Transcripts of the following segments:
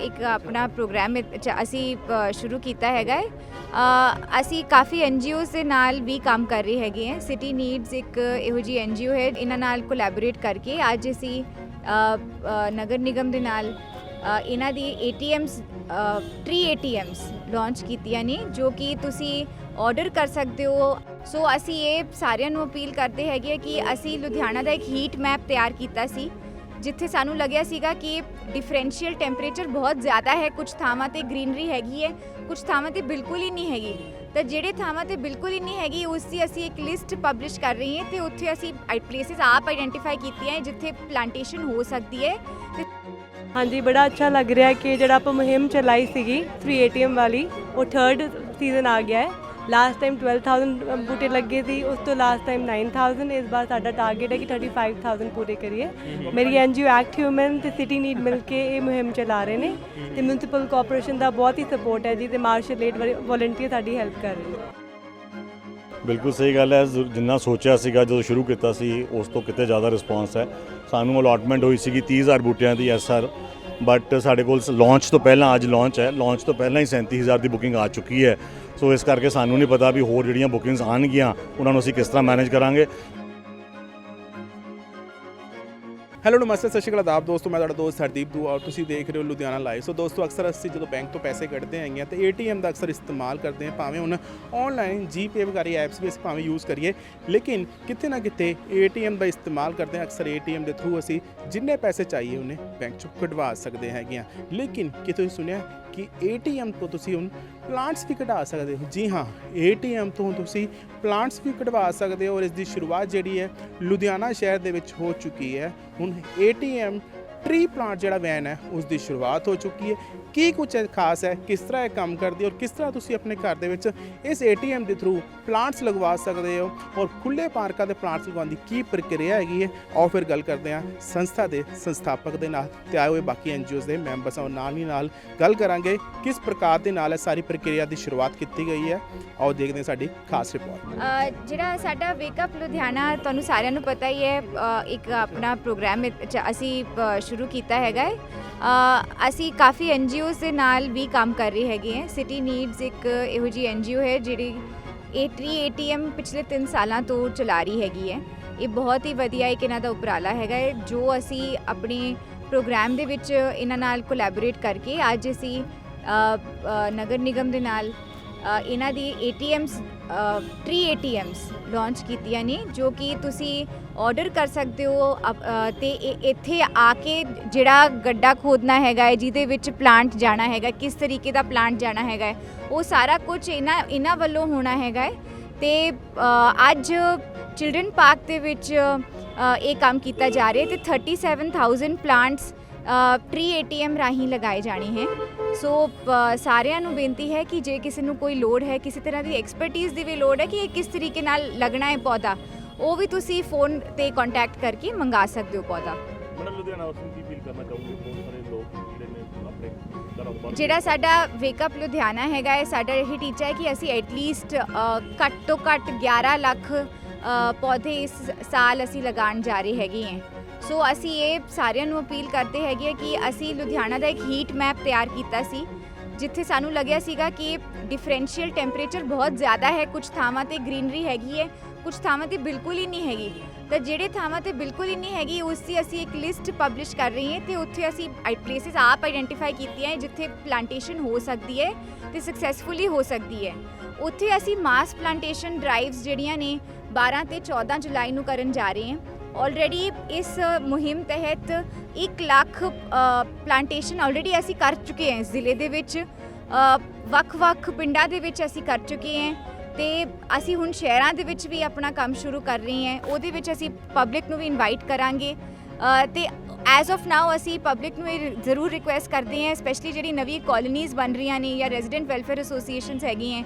ਇੱਕ ਆਪਣਾ ਪ੍ਰੋਗਰਾਮ ਵਿੱਚ ਅਸੀਂ ਸ਼ੁਰੂ ਕੀਤਾ ਹੈਗਾ ਹੈ। ਅਸੀਂ ਕਾਫੀ ਐਨਜੀਓਜ਼ ਦੇ ਨਾਲ ਵੀ ਕੰਮ ਕਰ ਰਹੇ ਹੈਗੇ ਹੈ। ਸਿਟੀ ਨੀਡਸ ਇੱਕ ਇਹੋ ਜੀ ਐਨਜੀਓ ਹੈ, ਇਹਨਾਂ ਨਾਲ ਕੋਲੈਬੋਰੇਟ ਕਰਕੇ ਅੱਜ ਅਸੀਂ ਨਗਰ ਨਿਗਮ ਦੇ ਨਾਲ ਇਹਨਾਂ ਦੀ ਏਟੀਐਮਸ ਟਰੀ ਏਟੀਐਮਸ ਲਾਂਚ ਕੀਤੀਆਂ ਨੇ, ਜੋ ਕਿ ਤੁਸੀਂ ਆਰਡਰ ਕਰ ਸਕਦੇ ਹੋ। ਸੋ ਅਸੀਂ ਇਹ ਸਾਰਿਆਂ ਨੂੰ ਅਪੀਲ ਕਰਦੇ ਹੈਗੇ ਕਿ ਅਸੀਂ ਲੁਧਿਆਣਾ ਦਾ ਇੱਕ ਹੀਟ ਮੈਪ ਤਿਆਰ ਕੀਤਾ ਸੀ। ਜਿੱਥੇ ਸਾਨੂੰ ਲੱਗਿਆ ਸੀਗਾ ਕਿ ਡਿਫਰੈਂਸ਼ੀਅਲ ਟੈਂਪਰੇਚਰ ਬਹੁਤ ਜ਼ਿਆਦਾ ਹੈ ਕੁਝ ਥਾਵਾਂ ਤੇ ਗ੍ਰੀਨਰੀ ਹੈਗੀ ਹੈ ਕੁਝ ਥਾਵਾਂ ਤੇ ਬਿਲਕੁਲ ਹੀ ਨਹੀਂ ਹੈਗੀ। ਤਾਂ ਜਿਹੜੇ ਥਾਵਾਂ ਤੇ ਬਿਲਕੁਲ ਹੀ ਨਹੀਂ ਹੈਗੀ, ਉਸ ਦੀ ਅਸੀਂ ਇੱਕ ਲਿਸਟ ਪਬਲਿਸ਼ ਕਰ ਰਹੀ ਹਾਂ ਤੇ ਉੱਥੇ ਅਸੀਂ ਪਲੇਸਿਸ ਆਪ ਆਈਡੈਂਟੀਫਾਈ ਕੀਤੀਆਂ ਹੈ ਜਿੱਥੇ ਪਲਾਂਟੇਸ਼ਨ ਹੋ ਸਕਦੀ ਹੈ ਤੇ ਹਾਂਜੀ, ਬੜਾ ਅੱਛਾ ਲੱਗ ਰਿਹਾ ਕਿ ਜਿਹੜਾ ਆਪਾਂ ਮੁਹਿੰਮ ਚਲਾਈ ਸੀਗੀ 3 ATM ਵਾਲੀ, ਉਹ ਥਰਡ ਸੀਜ਼ਨ ਆ ਗਿਆ ਹੈ। ਲਾਸਟ ਟਾਈਮ 12000 ਬੂਟੇ ਲੱਗੇ ਸੀ, ਉਸ ਤੋਂ ਲਾਸਟ ਟਾਈਮ 9000 ਇਸ ਵਾਰ ਸਾਡਾ ਟਾਰਗੇਟ ਹੈ ਕਿ 35000 ਪੂਰੇ ਕਰੀਏ। ਮੇਰੀ ਐਨਜੀਓ ਐਕਟ ਹਿਊਮਨ ਤੇ ਸਿਟੀ ਨੀਡ ਮਿਲ ਕੇ ਇਹ ਮੁਹਿੰਮ ਚਲਾ ਰਹੇ ਨੇ ਤੇ ਮਿਊਨਿਸਪਲ ਕਾਰਪੋਰੇਸ਼ਨ ਦਾ ਬਹੁਤ ਹੀ ਸਪੋਰਟ ਹੈ ਜੀ ਤੇ ਮਾਰਸ਼ਲ ਏਡ ਵੋਲੰਟੀਅਰ ਸਾਡੀ ਹੈਲਪ ਕਰ ਰਹੇ ਨੇ। ਬਿਲਕੁਲ ਸਹੀ ਗੱਲ ਹੈ ਜਿੰਨਾ ਸੋਚਿਆ ਸੀਗਾ ਜਦੋਂ ਸ਼ੁਰੂ ਕੀਤਾ ਸੀ, ਉਸ ਤੋਂ ਕਿਤੇ ਜ਼ਿਆਦਾ ਰਿਸਪਾਂਸ ਹੈ। ਸਾਨੂੰ ਅਲਾਟਮੈਂਟ ਹੋਈ ਸੀਗੀ 30000 ਬੂਟਿਆਂ ਦੀ ਐਸਆਰ ਬਟ ਸਾਡੇ ਕੋਲ ਲਾਂਚ ਤੋਂ ਪਹਿਲਾਂ ਅੱਜ ਲਾਂਚ ਹੈ। ਲਾਂਚ ਤੋਂ ਪਹਿਲਾਂ ਹੀ 37000 ਦੀ ਬੁਕਿੰਗ ਆ ਚੁੱਕੀ ਹੈ। ਸੋ ਇਸ ਕਰਕੇ ਸਾਨੂੰ ਨਹੀਂ ਪਤਾ ਵੀ ਹੋਰ ਜਿਹੜੀਆਂ ਬੁਕਿੰਗਸ ਆਣਗੀਆਂ ਉਹਨਾਂ ਨੂੰ ਅਸੀਂ ਕਿਸ ਤਰ੍ਹਾਂ ਮੈਨੇਜ ਕਰਾਂਗੇ। ਹੈਲੋ ਨਮਸਤੇ, ਸਤਿ ਸ਼੍ਰੀ ਅਕਾਲ ਆਦਾਬ ਦੋਸਤੋ, ਮੈਂ ਤੁਹਾਡਾ ਦੋਸਤ ਹਰਦੀਪ ਦੂ ਔਰ ਤੁਸੀਂ ਦੇਖ ਰਹੇ ਹੋ ਲੁਧਿਆਣਾ ਲਾਈਵ ਸੋ ਦੋਸਤੋ, ਅਕਸਰ ਅਸੀਂ ਜਦੋਂ ਬੈਂਕ ਤੋਂ ਪੈਸੇ ਕੱਢਦੇ ਆਈਆਂ ਤੇ ਏਟੀਐਮ ਦਾ ਅਕਸਰ ਇਸਤੇਮਾਲ ਕਰਦੇ ਹਾਂ, ਭਾਵੇਂ ਹੁਣ ਆਨਲਾਈਨ ਜੀਪੇ ਵਗੈਰਾ ਐਪਸ ਵੀ ਅਸੀਂ ਭਾਵੇਂ ਯੂਜ਼ ਕਰੀਏ, ਲੇਕਿਨ ਕਿਤੇ ਨਾ ਕਿਤੇ ਏਟੀਐਮ ਦਾ ਇਸਤੇਮਾਲ ਕਰਦੇ ਹਾਂ, ਅਕਸਰ ਏਟੀਐਮ ਦੇ ਥਰੂ ਅਸੀਂ ਜਿੰਨੇ ਪੈਸੇ ਚਾਹੀਏ ਉਹਨੇ ਬੈਂਕ ਚੋਂ ਕਢਵਾ ਸਕਦੇ ਹੈਗੇ ਹਾਂ। ਲੇਕਿਨ ਕੀ ਤੁਸੀਂ ਸੁਣਿਆ ਕਿ ਏਟੀਐਮ ਤੋਂ ਤੁਸੀਂ ਹੁਣ ਪਲਾਂਟਸ ਵੀ ਕਢਾ ਸਕਦੇ ਹੋ? ਜੀ ਹਾਂ ਏਟੀਐਮ ਤੋਂ ਤੁਸੀਂ ਪਲਾਂਟਸ ਵੀ ਕਢਵਾ ਸਕਦੇ ਹੋ ਔਰ ਇਸ ਦੀ ਸ਼ੁਰੂਆਤ ਜਿਹੜੀ ਹੈ ਲੁਧਿਆਣਾ ਸ਼ਹਿਰ ਦੇ ਵਿੱਚ ਹੋ ਚੁੱਕੀ ਹੈ। ਹੁਣ ਏਟੀਐਮ ਟ੍ਰੀ ਪਲਾਂਟ ਜਿਹੜਾ ਵੈਨ ਹੈ ਉਸ ਦੀ ਸ਼ੁਰੂਆਤ ਹੋ ਚੁੱਕੀ ਹੈ। ਕੀ ਕੁਝ ਖਾਸ ਹੈ? ਕਿਸ ਤਰ੍ਹਾਂ ਇਹ ਕੰਮ ਕਰਦੀ ਹੈ ਔਰ ਕਿਸ ਤਰ੍ਹਾਂ ਤੁਸੀਂ ਆਪਣੇ ਘਰ ਦੇ ਵਿੱਚ ਇਸ ਏਟੀਐਮ ਦੇ ਥਰੂ ਪਲਾਂਟਸ ਲਗਵਾ ਸਕਦੇ ਹੋ? ਔਰ ਖੁੱਲੇ ਪਾਰਕਾਂ ਦੇ ਪਲਾਂਟਸ ਲਗਾਉਣ ਦੀ ਕੀ ਪ੍ਰਕਿਰਿਆ ਹੈਗੀ ਹੈ? ਆਓ ਫਿਰ ਗੱਲ ਕਰਦੇ ਹਾਂ ਸੰਸਥਾ ਦੇ ਸੰਸਥਾਪਕ ਦੇ ਨਾਲ ਤੇ ਆਏ ਹੋਏ ਬਾਕੀ ਐਨਜੀਓਜ਼ ਦੇ ਮੈਂਬਰਸ ਔਰ ਨਾਲ ਹੀ ਨਾਲ ਗੱਲ ਕਰਾਂਗੇ ਕਿਸ ਪ੍ਰਕਾਰ ਦੇ ਨਾਲ ਇਹ ਸਾਰੀ ਪ੍ਰਕਿਰਿਆ ਦੀ ਸ਼ੁਰੂਆਤ ਕੀਤੀ ਗਈ ਹੈ। ਆਓ ਦੇਖਦੇ ਹਾਂ ਸਾਡੀ ਖਾਸ ਰਿਪੋਰਟ ਜਿਹੜਾ ਸਾਡਾ ਵੇਕਅਪ ਲੁਧਿਆਣਾ ਤੁਹਾਨੂੰ ਸਾਰਿਆਂ ਨੂੰ ਪਤਾ ਹੀ ਹੈ ਇੱਕ ਆਪਣਾ ਪ੍ਰੋਗਰਾਮ ਵਿੱਚ ਅਸੀਂ ਸ਼ੁਰੂ ਕੀਤਾ ਹੈਗਾ ਹੈ। ਅਸੀਂ ਕਾਫੀ ਐਨਜੀਓਜ਼ ਦੇ ਨਾਲ ਵੀ ਕੰਮ ਕਰ ਰਹੇ ਹੈਗੇ ਹੈ। ਸਿਟੀ ਨੀਡਸ ਇੱਕ ਇਹੋ ਜੀ ਐਨਜੀਓ ਹੈ ਜਿਹੜੀ ਇਹ ਟਰੀ ਏਟੀਐਮ ਪਿਛਲੇ 3 ਸਾਲਾਂ ਤੋਂ ਚਲਾ ਰਹੀ ਹੈਗੀ ਹੈ। ਇਹ ਬਹੁਤ ਹੀ ਵਧੀਆ ਇੱਕ ਇਹਨਾਂ ਦਾ ਉਪਰਾਲਾ ਹੈਗਾ ਹੈ, ਜੋ ਅਸੀਂ ਆਪਣੇ ਪ੍ਰੋਗਰਾਮ ਦੇ ਵਿੱਚ ਇਹਨਾਂ ਨਾਲ ਕੋਲੈਬੋਰੇਟ ਕਰਕੇ ਅੱਜ ਅਸੀਂ ਨਗਰ ਨਿਗਮ ਦੇ ਨਾਲ ਇਹਨਾਂ ਦੀ ਏਟੀਐਮਸ ਟਰੀ ਏਟੀਐਮਸ ਲਾਂਚ ਕੀਤੀਆਂ ਨੇ ਜੋ ਕਿ ਤੁਸੀਂ ਆਰਡਰ ਕਰ ਸਕਦੇ ਹੋ ਅਪ- ਅ, ਤੇ ਇੱਥੇ ਆ ਕੇ ਜਿਹੜਾ ਗੱਡਾ ਖੋਦਣਾ ਹੈਗਾ ਹੈ ਜਿਹਦੇ ਵਿੱਚ ਪਲਾਂਟ ਜਾਣਾ ਹੈਗਾ ਕਿਸ ਤਰੀਕੇ ਦਾ ਪਲਾਂਟ ਜਾਣਾ ਹੈਗਾ ਹੈ, ਉਹ ਸਾਰਾ ਕੁਝ ਇਹਨਾਂ ਇਹਨਾਂ ਵੱਲੋਂ ਹੋਣਾ ਹੈਗਾ ਹੈ। ਤੇ ਅੱਜ ਚਿਲਡਰਨ ਪਾਰਕ ਦੇ ਵਿੱਚ ਇਹ ਕੰਮ ਕੀਤਾ ਜਾ ਰਿਹਾ ਹੈ ਤੇ 37000 ਪਲਾਂਟਸ ਟਰੀ ਏਟੀਐਮ ਰਾਹੀਂ ਲਗਾਏ ਜਾਣੇ ਹੈ। ਸੋ ਸਾਰਿਆਂ ਨੂੰ ਬੇਨਤੀ ਹੈ ਕਿ ਜੇ ਕਿਸੇ ਨੂੰ ਕੋਈ ਲੋੜ ਹੈ ਕਿਸੇ ਤਰ੍ਹਾਂ ਦੀ ਐਕਸਪਰਟਿਜ਼ ਦੀ ਵੀ ਲੋੜ ਹੈ ਕਿ ਇਹ ਕਿਸ ਤਰੀਕੇ ਨਾਲ ਲੱਗਣਾ ਹੈ ਪੌਦਾ ਉਹ ਵੀ ਤੁਸੀਂ ਫੋਨ ਤੇ ਕੰਟੈਕਟ ਕਰਕੇ ਮੰਗਾ ਸਕਦੇ ਹੋ ਪੌਦਾ। ਮੈਡਮ ਲੁਧਿਆਣਾ ਵਾਸਤੇ ਕੀ ਫੀਲ ਕਰਨਾ ਚਾਹੋਗੇ? ਬਹੁਤ ਸਾਰੇ ਲੋਕ ਜਿਹੜੇ ਨੇ ਆਪਣੇ ਘਰੋਂ ਬਾਹਰ ਜਿਹੜਾ ਸਾਡਾ ਵੇਕਅਪ ਲੁਧਿਆਣਾ ਹੈਗਾ ਹੈ ਸਾਡਾ ਇਹ ਟੀਚਾ ਹੈ ਕਿ ਅਸੀਂ ਐਟਲੀਸਟ ਘੱਟ ਤੋਂ ਘੱਟ 11 ਲੱਖ ਪੌਦੇ ਇਸ ਸਾਲ ਅਸੀਂ ਲਗਾਉਣ ਜਾ ਰਹੇ ਹੈਗੇ ਹਾਂ। ਸੋ ਅਸੀਂ ਇਹ ਸਾਰਿਆਂ ਨੂੰ ਅਪੀਲ ਕਰਦੇ ਹੈਗੇ ਹਾਂ ਕਿ ਅਸੀਂ ਲੁਧਿਆਣਾ ਦਾ ਇੱਕ ਹੀਟ ਮੈਪ ਤਿਆਰ ਕੀਤਾ ਸੀ, ਜਿੱਥੇ ਸਾਨੂੰ ਲੱਗਿਆ ਸੀਗਾ ਕਿ ਡਿਫਰੈਂਸ਼ੀਅਲ ਟੈਂਪਰੇਚਰ ਬਹੁਤ ਜ਼ਿਆਦਾ ਹੈ ਕੁਝ ਥਾਵਾਂ ਤੇ ਗ੍ਰੀਨਰੀ ਹੈਗੀ ਹੈ ਕੁਝ ਥਾਵਾਂ ਤੇ ਬਿਲਕੁਲ ਹੀ ਨਹੀਂ ਹੈਗੀ। ਤਾਂ ਜਿਹੜੇ ਥਾਵਾਂ ਤੇ ਬਿਲਕੁਲ ਹੀ ਨਹੀਂ ਹੈਗੀ, ਉਸ ਦੀ ਅਸੀਂ ਇੱਕ ਲਿਸਟ ਪਬਲਿਸ਼ ਕਰ ਰਹੀ ਹਾਂ ਤੇ ਉੱਥੇ ਅਸੀਂ ਪਲੇਸਿਸ ਆਪ ਆਈਡੈਂਟੀਫਾਈ ਕੀਤੀਆਂ ਜਿੱਥੇ ਪਲਾਂਟੇਸ਼ਨ ਹੋ ਸਕਦੀ ਹੈ ਤੇ ਸਕਸੈਸਫੁਲੀ ਹੋ ਸਕਦੀ ਹੈ। ਉੱਥੇ ਅਸੀਂ ਮਾਸ ਪਲਾਂਟੇਸ਼ਨ ਡਰਾਈਵਸ ਜਿਹੜੀਆਂ ਨੇ 12 ਤੇ 14 ਜੁਲਾਈ ਨੂੰ ਕਰਨ ਜਾ ਰਹੇ ਹਾਂ। ਆਲਰੇਡੀ ਇਸ uh, ਮੁਹਿੰਮ ਤਹਿਤ 1 ਲੱਖ ਪਲਾਂਟੇਸ਼ਨ ਆਲਰੇਡੀ ਅਸੀਂ ਕਰ ਚੁੱਕੇ ਹਾਂ ਜ਼ਿਲ੍ਹੇ ਦੇ ਵਿੱਚ। ਵੱਖ-ਵੱਖ ਪਿੰਡਾਂ ਦੇ ਵਿੱਚ ਅਸੀਂ ਕਰ ਚੁੱਕੇ ਹਾਂ ਤੇ ਅਸੀਂ ਹੁਣ ਸ਼ਹਿਰਾਂ ਦੇ ਵਿੱਚ ਵੀ ਆਪਣਾ ਕੰਮ ਸ਼ੁਰੂ ਕਰ ਰਹੇ ਹਾਂ। ਉਹਦੇ ਵਿੱਚ ਅਸੀਂ ਪਬਲਿਕ ਨੂੰ ਵੀ ਇਨਵਾਈਟ ਕਰਾਂਗੇ। ਅ, ਤੇ ਐਜ਼ ਆਫ ਨਾਓ ਅਸੀਂ ਪਬਲਿਕ ਨੂੰ ਇਹ ਜ਼ਰੂਰ ਰਿਕੁਐਸਟ ਕਰਦੇ ਹਾਂ ਸਪੈਸ਼ਲੀ ਜਿਹੜੀ ਨਵੀਂ ਕਾਲੋਨੀਜ਼ ਬਣ ਰਹੀਆਂ ਨੇ ਜਾਂ ਰੈਜ਼ੀਡੈਂਟ ਵੈਲਫੇਅਰ ਐਸੋਸੀਏਸ਼ਨਸ ਹੈਗੀਆਂ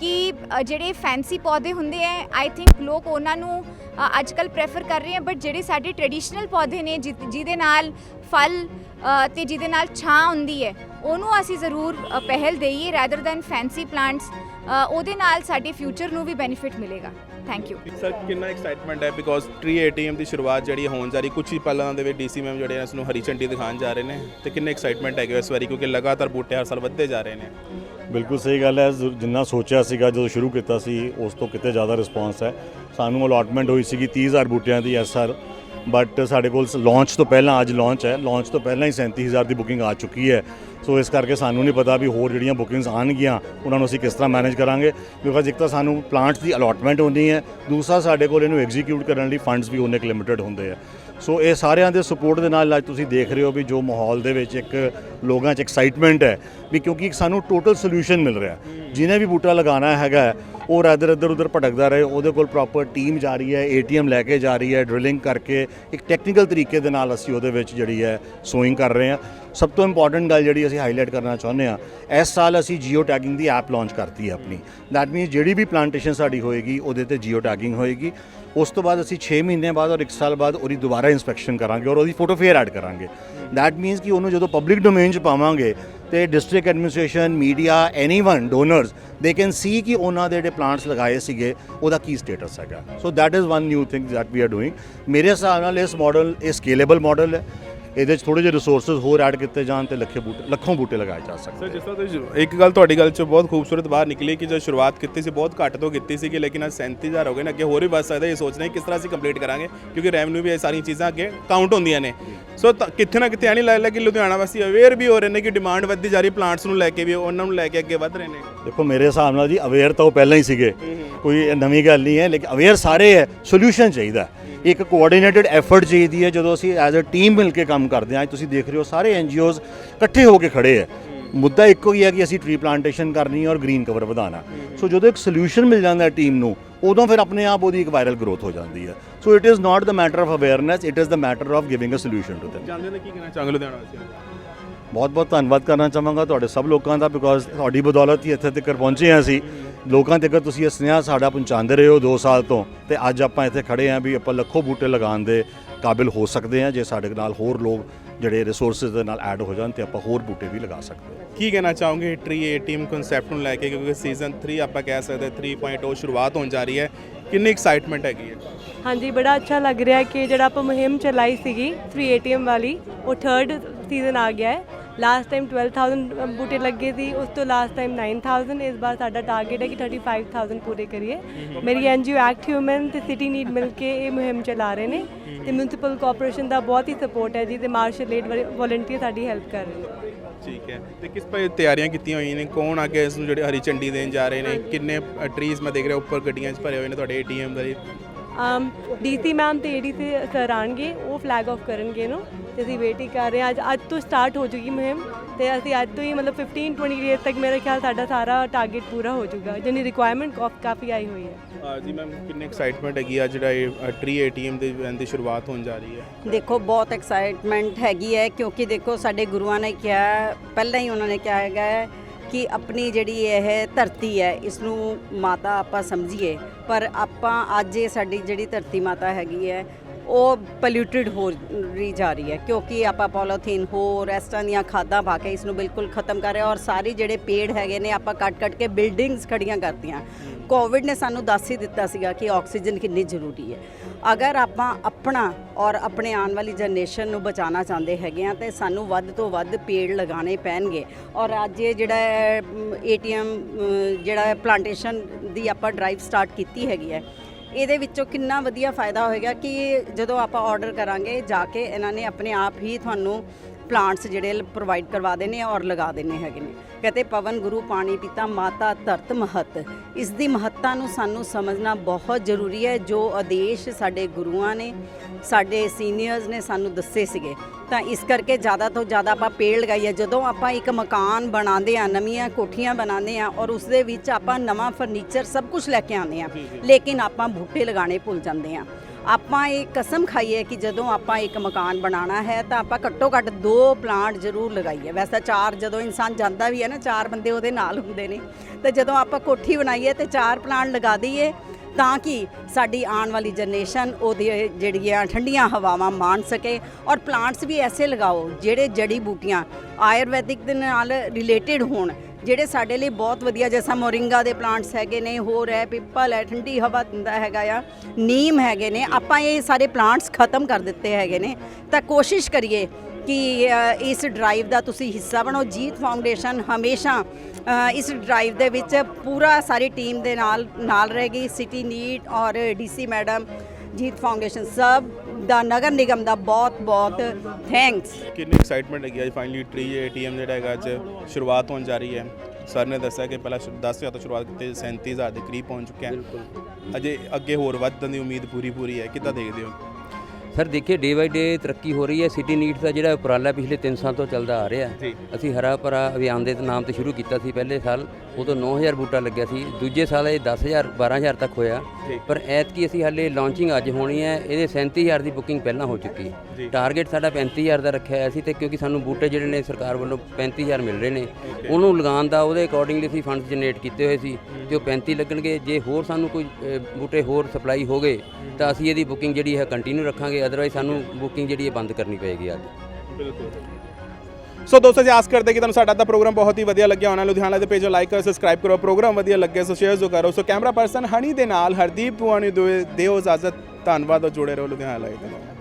ਕਿ ਅ, ਜਿਹੜੇ ਫੈਂਸੀ ਪੌਦੇ ਹੁੰਦੇ ਆ ਆਈ ਥਿੰਕ ਲੋਕ ਉਹਨਾਂ ਨੂੰ ਅ, ਅੱਜ ਕੱਲ ਪ੍ਰੈਫਰ ਕਰ ਰਹੇ ਆ ਬਟ ਜਿਹੜੇ ਸਾਡੇ ਟ੍ਰੈਡੀਸ਼ਨਲ ਪੌਦੇ ਨੇ ਜਿ ਜਿਹਦੇ ਨਾਲ ਫਲ ਅ, ਤੇ ਜਿਹਦੇ ਨਾਲ ਛਾਂ ਹੁੰਦੀ ਹੈ ਉਹਨੂੰ ਅਸੀਂ ਜ਼ਰੂਰ ਅ, ਪਹਿਲ ਦੇਈਏ ਰੈਦਰ ਦੈਨ ਫੈਂਸੀ ਪਲਾਂਟਸ ਉਹਦੇ ਨਾਲ ਸਾਡੇ ਫਿਊਚਰ ਨੂੰ ਵੀ ਬੈਨੀਫਿਟ ਮਿਲੇਗਾ। ਥੈਂਕ ਯੂ ਸਰ ਕਿੰਨਾ ਐਕਸਾਈਟਮੈਂਟ ਹੈ? ਬਿਕੋਜ਼ ਟ੍ਰੀ ਏਟੀਐਮ ਦੀ ਸ਼ੁਰੂਆਤ ਜਿਹੜੀ ਹੋਣ ਜਾ ਰਹੀ ਕੁਝ ਹੀ ਪਲਾਂ ਦੇ ਵਿੱਚ ਡੀਸੀ ਮੈਮ ਜਿਹੜੇ ਆ ਇਸ ਨੂੰ ਹਰੀ ਝੰਡੀ ਦਿਖਾਉਣ ਜਾ ਰਹੇ ਨੇ ਤੇ ਕਿੰਨੇ ਐਕਸਾਈਟਮੈਂਟ ਹੈਗੇ ਇਸ ਵਾਰੀ ਕਿਉਂਕਿ ਲਗਾਤਾਰ ਬੂਟੇ ਹਰ ਸਾਲ ਵੱਧਦੇ ਜਾ ਰਹੇ ਨੇ। ਬਿਲਕੁਲ ਸਹੀ ਗੱਲ ਹੈ। ਜ਼- ਜਿੰਨਾ ਸੋਚਿਆ ਸੀਗਾ, ਜਦੋਂ ਸ਼ੁਰੂ ਕੀਤਾ ਸੀ, ਉਸ ਤੋਂ ਕਿਤੇ ਜ਼ਿਆਦਾ ਰਿਸਪਾਂਸ ਹੈ। ਸਾਨੂੰ ਅਲਾਟਮੈਂਟ ਹੋਈ ਸੀਗੀ 30000 ਬੂਟਿਆਂ ਦੀ ਇਸ ਸਾਲ ਬਟ ਸਾਡੇ ਕੋਲ ਲਾਂਚ ਤੋਂ ਪਹਿਲਾਂ ਅੱਜ ਲਾਂਚ ਹੈ। ਲਾਂਚ ਤੋਂ ਪਹਿਲਾਂ ਹੀ 37000 ਦੀ ਬੁਕਿੰਗ ਆ ਚੁੱਕੀ ਹੈ। ਸੋ ਇਸ ਕਰਕੇ ਸਾਨੂੰ ਨਹੀਂ ਪਤਾ ਵੀ ਹੋਰ ਜਿਹੜੀਆਂ ਬੁਕਿੰਗਸ ਆਣਗੀਆਂ ਉਹਨਾਂ ਨੂੰ ਅਸੀਂ ਕਿਸ ਤਰ੍ਹਾਂ ਮੈਨੇਜ ਕਰਾਂਗੇ। ਬਿਕਾਜ਼ ਇੱਕ ਤਾਂ ਸਾਨੂੰ ਪਲਾਂਟਸ ਦੀ ਅਲਾਟਮੈਂਟ ਹੋਣੀ ਹੈ। ਦੂਸਰਾ, ਸਾਡੇ ਕੋਲ ਇਹਨੂੰ ਐਗਜ਼ੀਕਿਊਟ ਕਰਨ ਲਈ ਫੰਡਸ ਵੀ ਉਹਨੇ ਲਿਮਿਟਡ ਹੁੰਦੇ ਆ। ਸੋ ਇਹ ਸਾਰਿਆਂ ਦੇ ਸਪੋਰਟ ਦੇ ਨਾਲ ਅੱਜ ਤੁਸੀਂ ਦੇਖ ਰਹੇ ਹੋ ਵੀ ਜੋ ਮਾਹੌਲ ਦੇ ਵਿੱਚ ਇੱਕ ਲੋਕਾਂ 'ਚ ਐਕਸਾਈਟਮੈਂਟ ਹੈ ਵੀ ਕਿਉਂਕਿ ਸਾਨੂੰ ਟੋਟਲ ਸੋਲੂਸ਼ਨ ਮਿਲ ਰਿਹਾ। ਜਿਹਨੇ ਵੀ ਬੂਟਾ ਲਗਾਉਣਾ ਹੈਗਾ ਹੈ, ਉਹ ਰਾਦਰ ਇੱਧਰ ਉੱਧਰ ਭਟਕਦਾ ਰਹੇ ਉਹਦੇ ਕੋਲ ਪ੍ਰੋਪਰ ਟੀਮ ਜਾ ਰਹੀ ਹੈ ਏਟੀਐਮ ਲੈ ਕੇ ਜਾ ਰਹੀ ਹੈ ਡ੍ਰਿਲਿੰਗ ਕਰਕੇ ਇੱਕ ਟੈਕਨੀਕਲ ਤਰੀਕੇ ਦੇ ਨਾਲ ਅਸੀਂ ਉਹਦੇ ਵਿੱਚ ਜਿਹੜੀ ਹੈ ਸੋਇੰਗ ਕਰ ਰਹੇ ਹਾਂ। ਸਭ ਤੋਂ ਇੰਪੋਰਟੈਂਟ ਗੱਲ ਜਿਹੜੀ ਅਸੀਂ ਹਾਈਲਾਈਟ ਕਰਨਾ ਚਾਹੁੰਦੇ ਹਾਂ ਇਸ ਸਾਲ ਅਸੀਂ ਜੀਓ ਟੈਗਿੰਗ ਦੀ ਐਪ ਲਾਂਚ ਕਰਤੀ ਹੈ ਆਪਣੀ। ਦੈਟ ਮੀਨਸ ਜਿਹੜੀ ਵੀ ਪਲਾਂਟੇਸ਼ਨ ਸਾਡੀ ਹੋਏਗੀ ਉਹਦੇ ਤੇ ਜੀਓ ਟੈਗਿੰਗ ਹੋਏਗੀ। ਉਸ ਤੋਂ ਬਾਅਦ ਅਸੀਂ 6 ਮਹੀਨੇ ਬਾਅਦ ਔਰ 1 ਸਾਲ ਬਾਅਦ ਉਹਦੀ ਦੁਬਾਰਾ ਇਨਸਪੈਕਸ਼ਨ ਕਰਾਂਗੇ ਔਰ ਉਹਦੀ ਫੋਟੋ ਫੇਰ ਐਡ ਕਰਾਂਗੇ। ਦੈਟ ਮੀਨਸ ਕਿ ਉਹਨੂੰ ਜਦੋਂ ਪਬਲਿਕ ਡੋਮੇਨ 'ਚ ਪਾਵਾਂਗੇ ਤੇ district administration media anyone donors ਦੇ ਕੈਨ ਸੀ ਕਿ ਉਹਨਾਂ ਦੇ ਜਿਹੜੇ ਪਲਾਂਟਸ ਲਗਾਏ ਸੀਗੇ, ਉਹਦਾ ਕੀ ਸਟੇਟਸ ਹੈਗਾ। So that is one new thing that we are doing ਮੇਰੇ ਹਿਸਾਬ ਨਾਲ ਇਸ ਮਾਡਲ ਇਹ ਸਕੇਲੇਬਲ ਮਾਡਲ ਹੈ। ਇਹਦੇ 'ਚ ਥੋੜੇ ਜਿਹੇ ਰਿਸੋਰਸਸ ਹੋਰ ਐਡ ਕੀਤੇ ਜਾਣ ਤੇ ਲੱਖੇ ਬੂਟੇ ਲੱਖੋਂ ਬੂਟੇ ਲਗਾਏ ਜਾ ਸਕਦੇ ਸਰ ਜਿਸ ਤਰ੍ਹਾਂ ਤੁਸੀਂ ਇੱਕ ਗੱਲ ਤੁਹਾਡੀ ਗੱਲ 'ਚ ਬਹੁਤ ਖੂਬਸੂਰਤ ਬਾਹਰ ਨਿਕਲੀ ਕਿ ਜਦ ਸ਼ੁਰੂਆਤ ਕੀਤੀ ਸੀ ਬਹੁਤ ਘੱਟ ਤੋਂ ਕੀਤੀ ਸੀ ਕਿ ਲੇਕਿਨ ਅੱਜ 37000 ਹੋ ਗਏ ਨੇ ਅੱਗੇ ਹੋਰ ਵੀ ਵੱਧ ਸਕਦਾ ਇਹ ਸੋਚ ਰਹੇ ਕਿਸ ਤਰ੍ਹਾਂ ਅਸੀਂ ਕੰਪਲੀਟ ਕਰਾਂਗੇ ਕਿਉਂਕਿ ਰੈਵਨਿਊ ਵੀ ਇਹ ਸਾਰੀਆਂ ਚੀਜ਼ਾਂ ਅੱਗੇ ਕਾਊਂਟ ਹੁੰਦੀਆਂ ਨੇ। ਸੋ ਕਿੱਥੇ ਨਾ ਕਿਤੇ ਐ ਨਹੀਂ ਲੱਗਦਾ ਕਿ ਲੁਧਿਆਣਾ ਵਾਸੀ ਅਵੇਅਰ ਵੀ ਹੋ ਰਹੇ ਨੇ ਕਿ ਡਿਮਾਂਡ ਵੱਧਦੀ ਜਾ ਰਹੀ ਪਲਾਂਟਸ ਨੂੰ ਲੈ ਕੇ ਵੀ ਉਹਨਾਂ ਨੂੰ ਲੈ ਕੇ ਅੱਗੇ ਵਧ ਰਹੇ ਨੇ। ਦੇਖੋ ਮੇਰੇ ਹਿਸਾਬ ਨਾਲ ਜੀ ਅਵੇਅਰ ਤਾਂ ਉਹ ਪਹਿਲਾਂ ਹੀ ਸੀਗੇ। ਕੋਈ ਨਵੀਂ ਗੱਲ ਨਹੀਂ ਹੈ ਲੇਕਿਨ ਅਵੇਅਰ ਸਾਰੇ ਹੈ ਸੋਲੂਸ਼ਨ ਚਾਹੀਦਾ ਹੈ। ਇੱਕ ਕੋਆਰਡੀਨੇਟਡ ਐਫਰਟ ਚਾਹੀਦੀ ਹੈ ਜਦੋਂ ਅਸੀਂ ਐਜ਼ ਅ ਟੀਮ ਮਿਲ ਕੇ ਕੰਮ ਕਰਦੇ ਹਾਂ ਅੱਜ ਤੁਸੀਂ ਦੇਖ ਰਹੇ ਹੋ ਸਾਰੇ ਐਨਜੀਓਜ਼ ਇਕੱਠੇ ਹੋ ਕੇ ਖੜੇ ਹੈ। ਮੁੱਦਾ ਇੱਕੋ ਹੀ ਹੈ ਕਿ ਅਸੀਂ ਟਰੀ ਪਲਾਂਟੇਸ਼ਨ ਕਰਨੀ ਹੈ ਔਰ ਗ੍ਰੀਨ ਕਵਰ ਵਧਾਉਣਾ। ਸੋ ਜਦੋਂ ਇੱਕ ਸੋਲੂਸ਼ਨ ਮਿਲ ਜਾਂਦਾ ਹੈ ਟੀਮ ਨੂੰ ਉਦੋਂ ਫਿਰ ਆਪਣੇ ਆਪ ਉਹਦੀ ਇੱਕ ਵਾਇਰਲ ਗਰੋਥ ਹੋ ਜਾਂਦੀ ਹੈ। So it is not the matter of awareness it is the matter of giving a solution to them ਜਾਣਦੇ ਨੇ ਕੀ ਕਹਿਣਾ ਚਾਹਾਂਗੇ ਲੁਧਿਆਣਾ ਵਾਸੀਆਂ ਬਹੁਤ ਬਹੁਤ ਧੰਨਵਾਦ ਕਰਨਾ ਚਾਹਾਂਗਾ ਤੁਹਾਡੇ ਸਭ ਲੋਕਾਂ ਦਾ ਬਿਕੋਜ਼ ਤੁਹਾਡੀ ਬਦੌਲਤ ਹੀ ਇੱਥੇ ਤੱਕ ਪਹੁੰਚੇ ਹਾਂ ਅਸੀਂ। ਲੋਕਾਂ ਤੱਕ ਤੁਸੀਂ ਇਹ ਸੁਨੇਹਾ ਸਾਡਾ ਪਹੁੰਚਾਉਂਦੇ ਰਹੇ ਹੋ 2 ਸਾਲ ਤੋਂ ਤੇ ਅੱਜ ਆਪਾਂ ਇੱਥੇ ਖੜੇ ਹਾਂ ਵੀ ਆਪਾਂ ਲੱਖੋ ਬੂਟੇ ਲਗਾਉਣ ਦੇ ਕਾਬਿਲ ਹੋ ਸਕਦੇ ਹਾਂ ਜੇ ਸਾਡੇ ਨਾਲ ਹੋਰ ਲੋਕ ਜਿਹੜੇ ਰਿਸੋਰਸਸ ਦੇ ਨਾਲ ਐਡ ਹੋ ਜਾਣ ਤੇ ਆਪਾਂ ਹੋਰ ਬੂਟੇ ਵੀ ਲਗਾ ਸਕਦੇ ਹਾਂ। ਕੀ ਕਹਿਣਾ ਚਾਹੋਗੇ ਟਰੀ ਏ ਟੀਮ ਕਨਸੈਪਟ ਨੂੰ ਲੈ ਕੇ? ਕਿਉਂਕਿ ਸੀਜ਼ਨ 3 ਆਪਾਂ ਕਹਿ ਸਕਦੇ 3.0 ਸ਼ੁਰੂਆਤ ਹੋਣ ਜਾ ਰਹੀ ਹੈ। ਕਿੰਨੀ ਐਕਸਾਈਟਮੈਂਟ ਹੈਗੀ ਹੈ? ਹਾਂਜੀ ਬੜਾ ਅੱਛਾ ਲੱਗ ਰਿਹਾ ਕਿ ਜਿਹੜਾ ਆਪਾਂ ਮੁਹਿੰਮ ਚਲਾਈ ਸੀਗੀ 3 ATM ਵਾਲੀ ਉਹ ਥਰਡ ਸੀਜ਼ਨ ਆ ਗਿਆ ਹੈ। ਲਾਸਟ ਟਾਈਮ 12000 ਬੂਟੇ ਲੱਗੇ ਸੀ ਉਸ ਤੋਂ ਲਾਸਟ ਟਾਈਮ 9000 ਇਸ ਵਾਰ ਸਾਡਾ ਟਾਰਗੇਟ ਹੈ ਕਿ 35000 ਪੂਰੇ ਕਰੀਏ। ਮੇਰੀ ਐਨਜੀਓ ਐਕਟ ਹਿਊਮਨ ਤੇ ਸਿਟੀ ਨੀਡ ਮਿਲ ਕੇ ਇਹ ਮੁਹਿੰਮ ਚਲਾ ਰਹੇ ਨੇ ਤੇ ਮਿਊਨਿਸਪਲ ਕਾਰਪੋਰੇਸ਼ਨ ਦਾ ਬਹੁਤ ਹੀ ਸਪੋਰਟ ਹੈ ਜੀ ਤੇ ਮਾਰਸ਼ਲ ਏਡ ਵੋਲੰਟੀਅਰ ਸਾਡੀ ਹੈਲਪ ਕਰ ਰਹੇ ਨੇ। ਠੀਕ ਹੈ। ਤੇ ਕਿਸ ਪੇ ਤਿਆਰੀਆਂ ਕੀਤੀਆਂ ਹੋਈਆਂ ਨੇ? ਕੌਣ ਅੱਗੇ ਇਸ ਨੂੰ ਜਿਹੜੇ ਹਰੀ ਝੰਡੀ ਦੇਣ ਜਾ ਰਹੇ ਨੇ? ਕਿੰਨੇ ਟਰੀਜ਼ ਮੈਂ ਦੇਖ ਰਿਹਾ ਉੱਪਰ ਗੱਡੀਆਂ 'ਚ ਭਰੇ ਹੋਏ ਨੇ ਤੁਹਾਡੇ ਏਟੀਐਮ ਦੇ ਡੀਸੀ ਮੈਮ ਤੇ ਏਡੀਸੀ ਸਰ ਆਣਗੇ ਉਹ ਫਲੈਗ ਆਫ ਕਰਨਗੇ ਨੂੰ ਤੇ ਅਸੀਂ ਵੇਟ ਹੀ ਕਰ ਰਹੇ ਹਾਂ। ਅੱਜ ਅੱਜ ਤੋਂ ਸਟਾਰਟ ਹੋ ਚੁੱਕੀ ਮੁਹਿੰਮ ਤੇ ਅਸੀਂ ਅੱਜ ਤੋਂ ਹੀ ਮਤਲਬ 15 20 ਡੇਜ਼ ਤੱਕ ਮੇਰੇ ਖਿਆਲ ਸਾਡਾ ਸਾਰਾ ਟਾਰਗੇਟ ਪੂਰਾ ਹੋ ਜਾਊਗਾ ਜਿਹਨੀ ਰਿਕੁਆਇਰਮੈਂਟ ਕਾਫੀ ਆਈ ਹੋਈ ਹੈ। ਜੀ ਮੈਮ ਕਿੰਨੀ ਐਕਸਾਈਟਮੈਂਟ ਹੈਗੀ ਆ ਜਿਹੜਾ ਇਹ ਟਰੀ ਏਟੀਐਮ ਦੇ event ਦੀ ਸ਼ੁਰੂਆਤ ਹੋਣ ਜਾ ਰਹੀ ਹੈ? ਦੇਖੋ ਬਹੁਤ ਐਕਸਾਈਟਮੈਂਟ ਹੈਗੀ ਹੈ ਕਿਉਂਕਿ ਦੇਖੋ ਸਾਡੇ ਗੁਰੂਆਂ ਨੇ ਕਿਹਾ ਪਹਿਲਾਂ ਹੀ ਉਹਨਾਂ ਨੇ ਕਿਹਾ ਹੈਗਾ ਹੈ ਕਿ ਆਪਣੀ ਜਿਹੜੀ ਇਹ ਧਰਤੀ ਹੈ ਇਸ ਨੂੰ ਮਾਤਾ ਆਪਾਂ ਸਮਝੀਏ। ਪਰ ਆਪਾਂ ਅੱਜ ਇਹ ਸਾਡੀ ਜਿਹੜੀ ਧਰਤੀ ਮਾਤਾ ਹੈਗੀ ਹੈ ਉਹ ਪੋਲਿਊਟਡ ਹੋ ਰਹੀ ਜਾ ਰਹੀ ਹੈ, ਕਿਉਂਕਿ ਆਪਾਂ ਪੋਲੀਥੀਨ ਹੋਰ ਇਸ ਤਰ੍ਹਾਂ ਦੀਆਂ ਖਾਦਾਂ ਪਾ ਕੇ ਇਸ ਨੂੰ ਬਿਲਕੁਲ ਖਤਮ ਕਰ ਰਹੇ ਔਰ ਸਾਰੇ ਜਿਹੜੇ ਪੇੜ ਹੈਗੇ ਨੇ ਆਪਾਂ ਕੱਟ ਕੱਟ ਕੇ ਬਿਲਡਿੰਗਸ ਖੜੀਆਂ ਕਰਤੀਆਂ। ਕੋਵਿਡ ਨੇ ਸਾਨੂੰ ਦੱਸ ਹੀ ਦਿੱਤਾ ਸੀਗਾ ਕਿ ਆਕਸੀਜਨ ਕਿੰਨੀ ਜ਼ਰੂਰੀ ਹੈ। ਅਗਰ ਆਪਾਂ ਆਪਣਾ ਔਰ ਆਪਣੇ ਆਉਣ ਵਾਲੀ ਜਨਰੇਸ਼ਨ ਨੂੰ ਬਚਾਉਣਾ ਚਾਹੁੰਦੇ ਹੈਗੇ ਆ ਤੇ ਸਾਨੂੰ ਵੱਧ ਤੋਂ ਵੱਧ ਪੇੜ ਲਗਾਉਣੇ ਪੈਣਗੇ। ਔਰ ਅੱਜ ਇਹ ਜਿਹੜਾ ਏਟੀਐਮ ਜਿਹੜਾ ਪਲਾਂਟੇਸ਼ਨ ਦੀ ਆਪਾਂ ਡਰਾਈਵ ਸਟਾਰਟ ਕੀਤੀ ਹੈਗੀ ਹੈ ਇਹਦੇ ਵਿੱਚੋਂ ਕਿੰਨਾ ਵਧੀਆ ਫਾਇਦਾ ਹੋਏਗਾ ਕਿ ਜਦੋਂ ਆਪਾਂ ਆਰਡਰ ਕਰਾਂਗੇ, ਜਾ ਕੇ ਇਹਨਾਂ ਨੇ ਆਪਣੇ ਆਪ ਹੀ ਤੁਹਾਨੂੰ ਪਲਾਂਟਸ ਜਿਹੜੇ ਪ੍ਰੋਵਾਈਡ ਕਰਵਾ ਦੇਣੇ ਆ ਔਰ ਲਗਾ ਦੇਣੇ ਹੈਗੇ ਨੇ। ਕਹਿੰਦੇ ਪਵਨ ਗੁਰੂ ਪਾਣੀ ਪਿਤਾ ਮਾਤਾ ਧਰਤ ਮਹਤ। ਇਸ ਦੀ ਮਹੱਤਤਾ ਨੂੰ ਸਾਨੂੰ ਸਮਝਣਾ ਬਹੁਤ ਜ਼ਰੂਰੀ ਹੈ ਜੋ ਆਦੇਸ਼ ਸਾਡੇ ਗੁਰੂਆਂ ਨੇ ਸਾਡੇ ਸੀਨੀਅਰਸ ਨੇ ਸਾਨੂੰ ਦੱਸੇ ਸੀਗੇ। ਤਾਂ ਇਸ ਕਰਕੇ ਜ਼ਿਆਦਾ ਤੋਂ ਜ਼ਿਆਦਾ ਆਪਾਂ ਪੇੜ ਲਗਾਈਏ। ਜਦੋਂ ਆਪਾਂ ਇੱਕ ਮਕਾਨ ਬਣਾਉਂਦੇ ਆ ਨਵੀਆਂ ਕੋਠੀਆਂ ਬਣਾਉਂਦੇ ਆ ਔਰ ਉਸ ਦੇ ਵਿੱਚ ਆਪਾਂ ਨਵਾਂ ਫਰਨੀਚਰ ਸਭ ਕੁਝ ਲੈ ਕੇ ਆਉਂਦੇ ਆ ਲੇਕਿਨ ਆਪਾਂ ਬੂਟੇ ਲਗਾਉਣੇ ਭੁੱਲ ਜਾਂਦੇ ਆ। ਆਪਾਂ ਇਹ ਕਸਮ ਖਾਈਏ ਕਿ ਜਦੋਂ ਆਪਾਂ ਇੱਕ ਮਕਾਨ ਬਣਾਉਣਾ ਹੈ ਤਾਂ ਆਪਾਂ ਘੱਟੋ ਘੱਟ ਦੋ ਪਲਾਂਟ ਜ਼ਰੂਰ ਲਗਾਈਏ। ਵੈਸੇ ਚਾਰ ਜਦੋਂ ਇਨਸਾਨ ਜਾਂਦਾ ਵੀ ਹੈ ਨਾ, ਚਾਰ ਬੰਦੇ ਉਹਦੇ ਨਾਲ ਹੁੰਦੇ ਨੇ। ਤੇ ਜਦੋਂ ਆਪਾਂ ਕੋਠੀ ਬਣਾਈਏ ਤੇ ਚਾਰ ਪਲਾਂਟ ਲਗਾ ਦਈਏ ਤਾਂ ਕਿ ਸਾਡੀ ਆਉਣ ਵਾਲੀ ਜਨਰੇਸ਼ਨ ਉਹਦੀ ਜਿਹੜੀਆਂ ਠੰਡੀਆਂ ਹਵਾਵਾਂ ਮਾਣ ਸਕੇ ਔਰ ਪਲਾਂਟਸ ਵੀ ਐਸੇ ਲਗਾਓ ਜਿਹੜੇ ਜੜੀ ਬੂਟੀਆਂ ਆਯੁਰਵੈਦਿਕ ਦੇ ਨਾਲ ਰਿਲੇਟਡ ਹੋਣ, ਜਿਹੜੇ ਸਾਡੇ ਲਈ ਬਹੁਤ ਵਧੀਆ, ਜੈਸਾ ਮੋਰਿੰਗਾ ਦੇ ਪਲਾਂਟਸ ਹੈਗੇ ਨੇ, ਹੋਰ ਹੈ, ਪਿੱਪਲ ਹੈ, ਠੰਡੀ ਹਵਾ ਦਿੰਦਾ ਹੈਗਾ ਆ, ਨੀਮ ਹੈਗੇ ਨੇ, ਆਪਾਂ ਇਹ ਸਾਰੇ ਪਲਾਂਟਸ ਖਤਮ ਕਰ ਦਿੱਤੇ ਹੈਗੇ ਨੇ, ਤਾਂ ਕੋਸ਼ਿਸ਼ ਕਰੀਏ ਕਿ ਇਸ ਡਰਾਈਵ ਦਾ ਤੁਸੀਂ ਹਿੱਸਾ ਬਣੋ। ਜੀਤ ਫਾਊਂਡੇਸ਼ਨ ਹਮੇਸ਼ਾ ਇਸ ਡਰਾਈਵ ਦੇ ਵਿੱਚ ਪੂਰਾ ਸਾਰੀ ਟੀਮ ਦੇ ਨਾਲ ਨਾਲ ਰਹੇਗੀ। ਸਿਟੀ ਨੀਟ ਔਰ ਡੀਸੀ ਮੈਡਮ ਜੀਤ ਫਾਊਂਡੇਸ਼ਨ ਸਭ ਦਾ ਨਗਰ ਨਿਗਮ ਦਾ ਬਹੁਤ ਬਹੁਤ ਥੈਂਕਸ। ਕਿੰਨੀ ਐਕਸਾਈਟਮੈਂਟ ਹੈਗੀ ਅੱਜ ਫਾਈਨਲੀ ਟਰੀ ਏਟੀਐਮ ਜਿਹੜਾ ਹੈਗਾ ਅੱਜ ਸ਼ੁਰੂਆਤ ਹੋਣ ਜਾ ਰਹੀ ਹੈ। ਸਰ ਨੇ ਦੱਸਿਆ ਕਿ ਪਹਿਲਾਂ 10000 ਤੋਂ ਸ਼ੁਰੂਆਤ ਕੀਤੀ 37000 ਦੇ ਕਰੀਬ ਪਹੁੰਚ ਚੁੱਕੇ ਹਾਂ ਅਜੇ ਅੱਗੇ ਹੋਰ ਵਧਣ ਦੀ ਉਮੀਦ ਪੂਰੀ ਪੂਰੀ ਹੈ। ਕਿੱਦਾਂ ਦੇਖਦੇ ਹੋ? ਸਰ ਦੇਖੀਏ ਡੇ ਬਾਈ ਡੇ ਤਰੱਕੀ ਹੋ ਰਹੀ ਹੈ। ਸਿਟੀ ਨੀਡਸ ਦਾ ਜਿਹੜਾ ਉਪਰਾਲਾ ਪਿਛਲੇ 3 ਸਾਲ ਤੋਂ ਚੱਲਦਾ ਆ ਰਿਹਾ। ਅਸੀਂ ਹਰਾ ਭਰਾ ਅਭਿਆਨ ਦੇ ਨਾਮ ਤੇ ਸ਼ੁਰੂ ਕੀਤਾ ਸੀ ਪਹਿਲੇ ਸਾਲ। ਉਦੋਂ 9000 ਬੂਟਾ ਲੱਗਿਆ ਸੀ। ਦੂਜੇ ਸਾਲ ਇਹ 10000 12000 ਤੱਕ ਹੋਇਆ। ਪਰ ਐਤਕੀ ਅਸੀਂ ਹਾਲੇ ਲਾਂਚਿੰਗ ਅੱਜ ਹੋਣੀ ਹੈ। ਇਹਦੇ 37000 ਦੀ ਬੁਕਿੰਗ ਪਹਿਲਾਂ ਹੋ ਚੁੱਕੀ। ਹੈ। ਟਾਰਗੇਟ ਸਾਡਾ 35000 ਦਾ ਰੱਖਿਆ ਹੋਇਆ ਸੀ ਤੇ ਕਿਉਂਕਿ ਸਾਨੂੰ ਬੂਟੇ ਜਿਹੜੇ ਨੇ ਸਰਕਾਰ ਵੱਲੋਂ 35000 ਮਿਲ ਰਹੇ ਨੇ। ਉਹਨੂੰ ਲਗਾਉਣ ਦਾ ਉਹਦੇ ਅਕੋਰਡਿੰਗਲੀ ਅਸੀਂ ਫੰਡਸ ਜਨਰੇਟ ਕੀਤੇ ਹੋਏ ਸੀ ਤੇ ਉਹ 35 ਲੱਗਣਗੇ। ਜੇ ਹੋਰ ਸਾਨੂੰ ਕੋਈ ਬੂਟੇ ਹੋਰ ਸਪਲਾਈ ਹੋ ਗਏ ਤਾਂ ਅਸੀਂ ਇਹਦੀ ਬੁਕਿੰਗ ਜਿਹੜੀ ਹੈ ਕੰਟੀਨਿਊ ਰੱਖਾਂਗੇ। ਅਦਰਵਾਈਜ਼ ਸਾਨੂੰ ਬੁਕਿੰਗ ਜਿਹੜੀ ਹੈ ਬੰਦ ਕਰਨੀ ਪਏਗੀ ਅੱਜ। ਬਿਲਕੁਲ ਸੋ ਦੋਸਤੋ, ਜੀ, ਆਸ ਕਰਦੇ ਕਿ ਤੁਹਾਨੂੰ ਸਾਡਾ ਦਾ ਪ੍ਰੋਗਰਾਮ ਬਹੁਤ ਹੀ ਵਧੀਆ ਲੱਗਿਆ। ਹੋਣਾ ਲੁਧਿਆਣਾ ਦੇ ਪੇਜ ਨੂੰ ਲਾਈਕ ਕਰੋ ਸਬਸਕ੍ਰਾਈਬ ਕਰੋ। ਪ੍ਰੋਗਰਾਮ ਵਧੀਆ ਲੱਗੇ ਸੋ ਸ਼ੇਅਰ ਜ਼ੋ ਕਰੋ। ਸੋ ਕੈਮਰਾ ਪਰਸਨ ਹਣੀ ਦੇ ਨਾਲ ਹਰਦੀਪ ਪੁਆਣੀ ਦਿਓ ਇਜਾਜ਼ਤ। ਧੰਨਵਾਦ ਔਰ ਜੁੜੇ ਰਹੋ ਲੁਧਿਆਣਾ ਲਾਈਵ ਦੇ ਨਾਲ